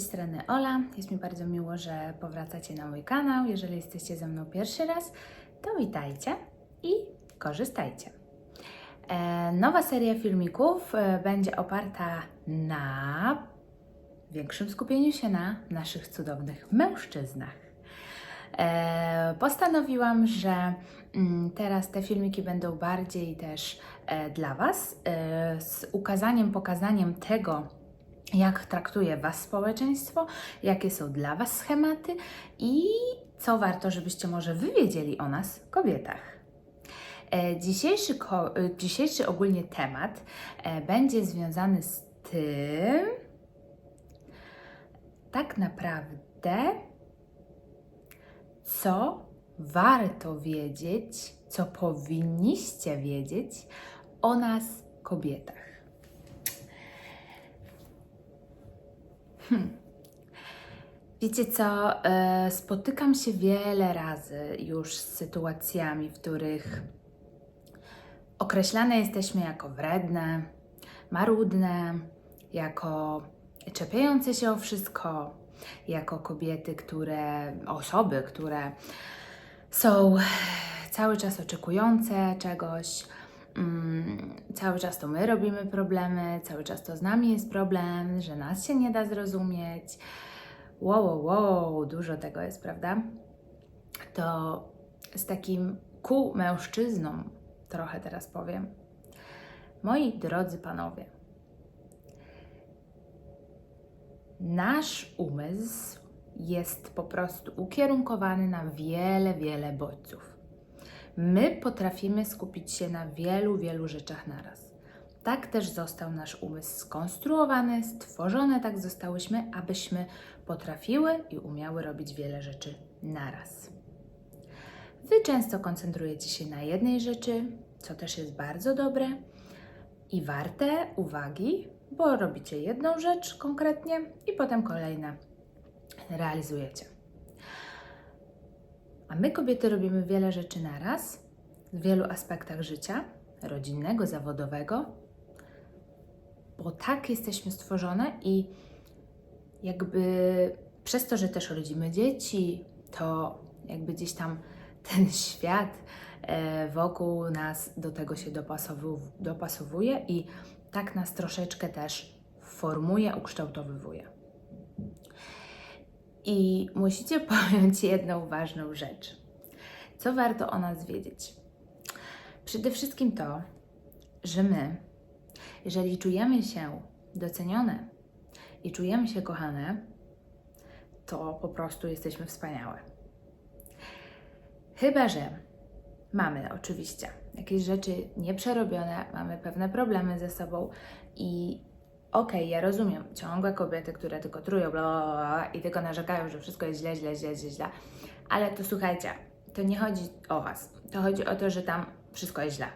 tej strony Ola. Jest mi bardzo miło, że powracacie na mój kanał. Jeżeli jesteście ze mną pierwszy raz, to witajcie i korzystajcie. E, nowa seria filmików e, będzie oparta na większym skupieniu się na naszych cudownych mężczyznach. E, postanowiłam, że mm, teraz te filmiki będą bardziej też dla Was, z ukazaniem, pokazaniem tego, jak traktuje Was społeczeństwo, jakie są dla Was schematy i co warto, żebyście może Wy wiedzieli o nas, kobietach. E, Dzisiejszy, e, dzisiejszy ogólnie temat e, będzie związany z tym, tak naprawdę, co warto wiedzieć, co powinniście wiedzieć o nas, kobietach. Hmm. Wiecie co? e, Spotykam się wiele razy już z sytuacjami, w których określane jesteśmy jako wredne, marudne, jako czepiające się o wszystko, jako kobiety, które, osoby, które są cały czas oczekujące czegoś, mm, cały czas to my robimy problemy, cały czas to z nami jest problem, że nas się nie da zrozumieć. Wow, wow, wow, dużo tego jest, prawda? To z takim ku mężczyznom trochę teraz powiem. Moi drodzy panowie, nasz umysł jest po prostu ukierunkowany na wiele, wiele bodźców. My potrafimy skupić się na wielu, wielu rzeczach naraz. Tak też został nasz umysł skonstruowany, stworzone tak zostałyśmy, abyśmy potrafiły i umiały robić wiele rzeczy naraz. Wy często koncentrujecie się na jednej rzeczy, co też jest bardzo dobre i warte uwagi, bo robicie jedną rzecz konkretnie i potem kolejne realizujecie. A my, kobiety, robimy wiele rzeczy naraz, w wielu aspektach życia rodzinnego, zawodowego, bo tak jesteśmy stworzone i jakby przez to, że też rodzimy dzieci, to jakby gdzieś tam ten świat e, wokół nas do tego się dopasowu- dopasowuje i tak nas troszeczkę też formuje, ukształtowywuje. I musicie pojąć jedną ważną rzecz. Co warto o nas wiedzieć? Przede wszystkim to, że my, jeżeli czujemy się docenione i czujemy się kochane, to po prostu jesteśmy wspaniałe. Chyba, że mamy oczywiście jakieś rzeczy nieprzerobione, mamy pewne problemy ze sobą i okej, ja rozumiem ciągłe kobiety, które tylko trują bla, bla, bla i tylko narzekają, że wszystko jest źle, źle, źle, źle, źle, ale to słuchajcie, to nie chodzi o Was, to chodzi o to, że tam wszystko jest źle.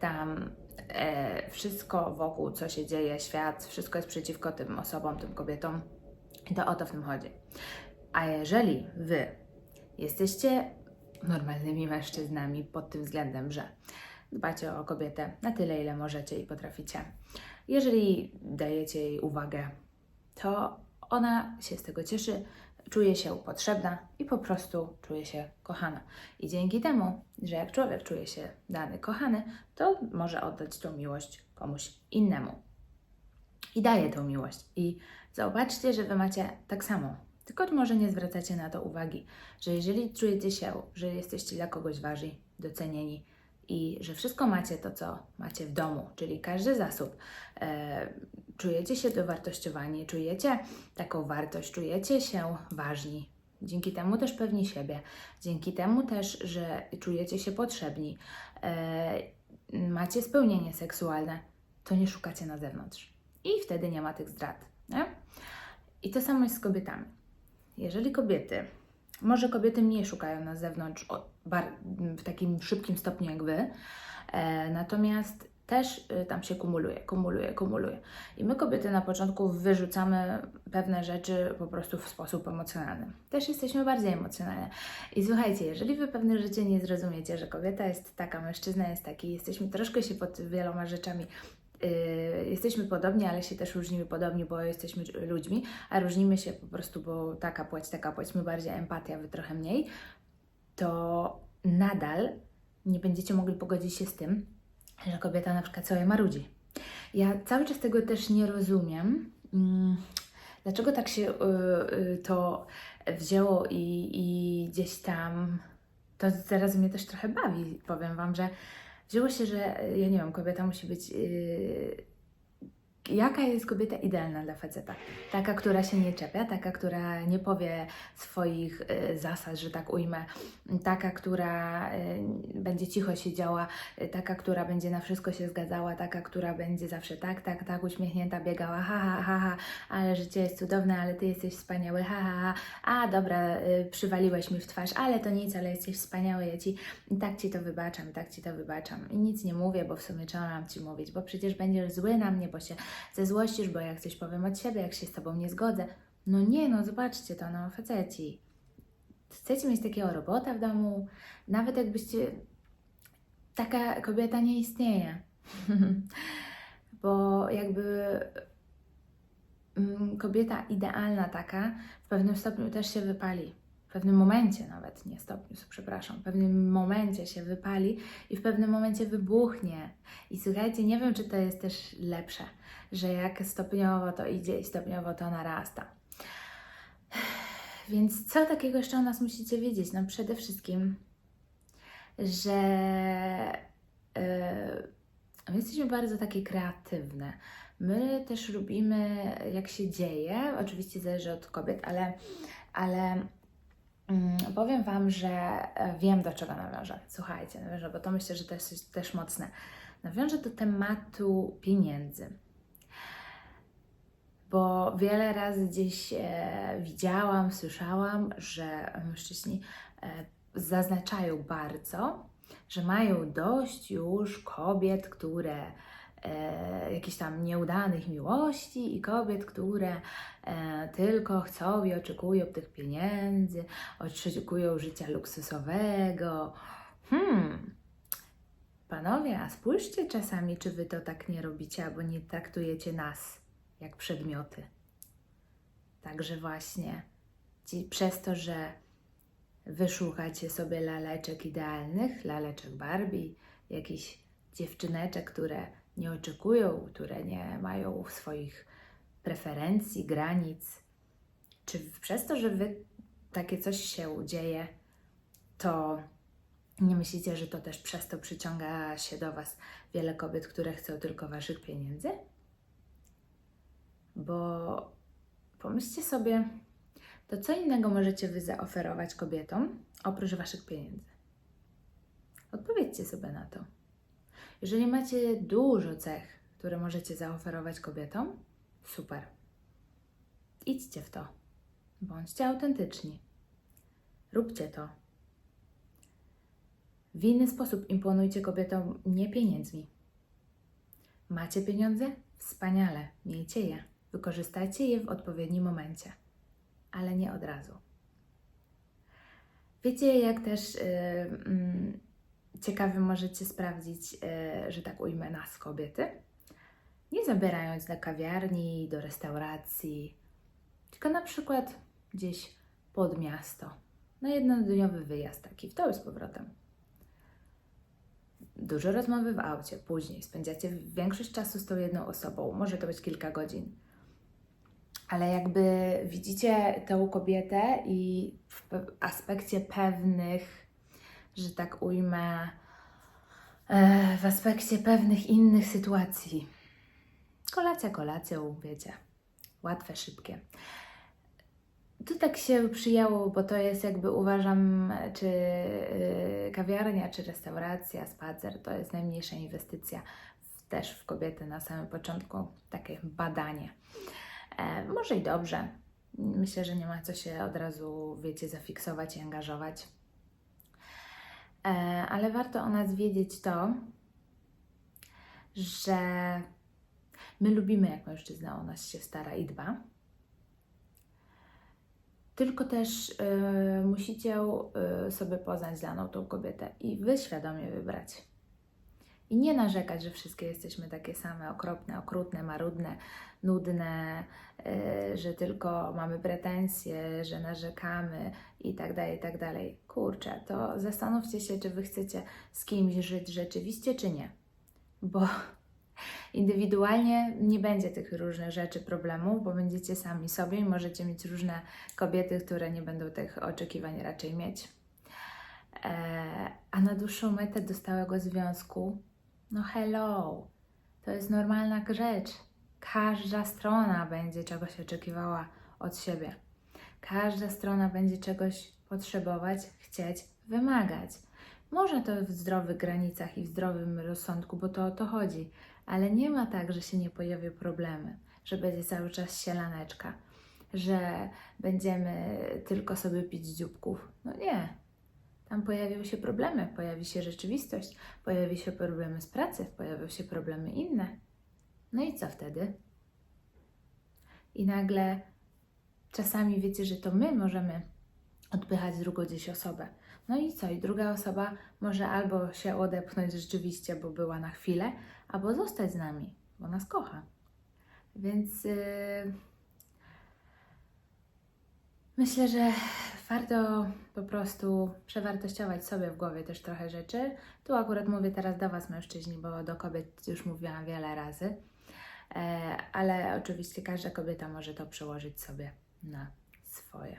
Tam e, wszystko wokół, co się dzieje, świat, wszystko jest przeciwko tym osobom, tym kobietom i to o to w tym chodzi. A jeżeli Wy jesteście normalnymi mężczyznami pod tym względem, że dbacie o kobietę na tyle, ile możecie i potraficie. Jeżeli dajecie jej uwagę, to ona się z tego cieszy, czuje się potrzebna i po prostu czuje się kochana. I dzięki temu, że jak człowiek czuje się dany, kochany, to może oddać tą miłość komuś innemu. I daje tą miłość. I zobaczcie, że Wy macie tak samo. Tylko może nie zwracacie na to uwagi, że jeżeli czujecie się, że jesteście dla kogoś ważni, docenieni i że wszystko macie to, co macie w domu, czyli każdy zasób, e, czujecie się dowartościowani, czujecie taką wartość, czujecie się ważni. Dzięki temu też pewni siebie, dzięki temu też, że czujecie się potrzebni, e, macie spełnienie seksualne, to nie szukacie na zewnątrz. I wtedy nie ma tych zdrad. Nie? I to samo jest z kobietami. Jeżeli kobiety, może kobiety mniej szukają na zewnątrz w takim szybkim stopniu jak wy, e, natomiast też y, tam się kumuluje, kumuluje, kumuluje. I my kobiety na początku wyrzucamy pewne rzeczy po prostu w sposób emocjonalny. Też jesteśmy bardziej emocjonalne. I słuchajcie, jeżeli wy pewne rzeczy nie zrozumiecie, że kobieta jest taka, mężczyzna jest taki, jesteśmy troszkę się pod wieloma rzeczami y, jesteśmy podobni, ale się też różnimy podobni, bo jesteśmy ludźmi, a różnimy się po prostu, bo taka płeć, taka płeć, my bardziej empatia, wy trochę mniej, to nadal nie będziecie mogli pogodzić się z tym, że kobieta na przykład sobie marudzi. Ja cały czas tego też nie rozumiem. Mm, Dlaczego tak się y, y, to wzięło i, i gdzieś tam to teraz mnie też trochę bawi, powiem Wam, że wzięło się, że y, ja nie wiem, kobieta musi być. y, Jaka jest kobieta idealna dla faceta? Taka, która się nie czepia, taka, która nie powie swoich y, zasad, że tak ujmę, taka, która y, będzie cicho siedziała, taka, która będzie na wszystko się zgadzała, taka, która będzie zawsze tak, tak, tak, uśmiechnięta, biegała, ha, ha, ha, ha, ale życie jest cudowne, ale ty jesteś wspaniały, ha, ha, ha, a dobra, y, przywaliłeś mi w twarz, ale to nic, ale jesteś wspaniały, ja ci tak ci to wybaczam, tak ci to wybaczam. I nic nie mówię, bo w sumie czemu mam ci mówić, bo przecież będziesz zły na mnie, bo się zezłościsz, bo jak coś powiem od siebie, jak się z tobą nie zgodzę. No nie, no zobaczcie to, no faceci. Chcecie mieć takiego robota w domu? Nawet jakbyście... Taka kobieta nie istnieje. bo jakby mm, kobieta idealna taka w pewnym stopniu też się wypali. W pewnym momencie nawet, nie stopniu, przepraszam, w pewnym momencie się wypali i w pewnym momencie wybuchnie. I słuchajcie, nie wiem, czy to jest też lepsze, że jak stopniowo to idzie i stopniowo to narasta. Więc co takiego jeszcze o nas musicie wiedzieć? No przede wszystkim, że yy, my jesteśmy bardzo takie kreatywne. My też lubimy, jak się dzieje, oczywiście zależy od kobiet, ale, ale powiem Wam, że e, wiem do czego nawiążę. Słuchajcie, nawiążę, bo to myślę, że to jest też mocne. Nawiążę do tematu pieniędzy bo wiele razy gdzieś e, widziałam, słyszałam, że mężczyźni e, zaznaczają bardzo, że mają dość już kobiet, które e, jakichś tam nieudanych miłości i kobiet, które e, tylko chcą i oczekują tych pieniędzy, oczekują życia luksusowego. Hmm. Panowie, a spójrzcie czasami, czy wy to tak nie robicie, albo nie traktujecie nas jak przedmioty. Także właśnie ci, przez to, że wyszukacie sobie laleczek idealnych, laleczek Barbie, jakichś dziewczyneczek, które nie oczekują, które nie mają swoich preferencji, granic, czy przez to, że wy takie coś się dzieje, to nie myślicie, że to też przez to przyciąga się do Was wiele kobiet, które chcą tylko Waszych pieniędzy? Bo pomyślcie sobie, to co innego możecie Wy zaoferować kobietom oprócz Waszych pieniędzy? Odpowiedzcie sobie na to. Jeżeli macie dużo cech, które możecie zaoferować kobietom, super. Idźcie w to. Bądźcie autentyczni. Róbcie to. W inny sposób imponujcie kobietom nie pieniędzmi. Macie pieniądze? Wspaniale, miejcie je. Wykorzystajcie je w odpowiednim momencie, ale nie od razu. Wiecie, jak też yy, ciekawy możecie sprawdzić, yy, że tak ujmę nas, kobiety? Nie zabierając do kawiarni, do restauracji, tylko na przykład gdzieś pod miasto, na jednodniowy wyjazd taki, w to z powrotem. Dużo rozmowy w aucie, później spędzacie większość czasu z tą jedną osobą, może to być kilka godzin ale jakby widzicie tę kobietę i w pe- aspekcie pewnych, że tak ujmę, e, w aspekcie pewnych innych sytuacji. Kolacja kolacją, wiecie, łatwe, szybkie. Tu tak się przyjęło, bo to jest jakby uważam, czy y, kawiarnia, czy restauracja, spacer to jest najmniejsza inwestycja też w kobiety na samym początku, takie badanie. E, może i dobrze. Myślę, że nie ma co się od razu, wiecie, zafiksować i angażować. E, ale warto o nas wiedzieć to, że my lubimy, jak mężczyzna o nas się stara i dba. Tylko też y, musicie y, sobie poznać daną tą kobietę i wy świadomie wybrać. I nie narzekać, że wszystkie jesteśmy takie same, okropne, okrutne, marudne, nudne, yy, że tylko mamy pretensje, że narzekamy i tak dalej, i tak dalej. Kurczę, to zastanówcie się, czy wy chcecie z kimś żyć rzeczywiście, czy nie. Bo indywidualnie nie będzie tych różnych rzeczy, problemów, bo będziecie sami sobie i możecie mieć różne kobiety, które nie będą tych oczekiwań raczej mieć. Eee, a na dłuższą metę do stałego związku, no hello, to jest normalna rzecz. Każda strona będzie czegoś oczekiwała od siebie. Każda strona będzie czegoś potrzebować, chcieć, wymagać. Można to w zdrowych granicach i w zdrowym rozsądku, bo to o to chodzi, ale nie ma tak, że się nie pojawią problemy, że będzie cały czas sielaneczka, że będziemy tylko sobie pić dzióbków. No nie. Tam pojawią się problemy, pojawi się rzeczywistość, pojawi się problemy z pracy, pojawią się problemy inne. No i co wtedy? I nagle czasami wiecie, że to my możemy odpychać drugą gdzieś osobę. No i co? I druga osoba może albo się odepchnąć rzeczywiście, bo była na chwilę, albo zostać z nami, bo nas kocha. Więc yy, myślę, że warto po prostu przewartościować sobie w głowie też trochę rzeczy. Tu akurat mówię teraz do Was, mężczyźni, bo do kobiet już mówiłam wiele razy. E, ale oczywiście każda kobieta może to przełożyć sobie na swoje.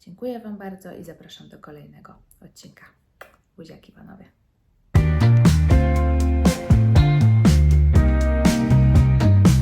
Dziękuję Wam bardzo i zapraszam do kolejnego odcinka. Buziaki panowie.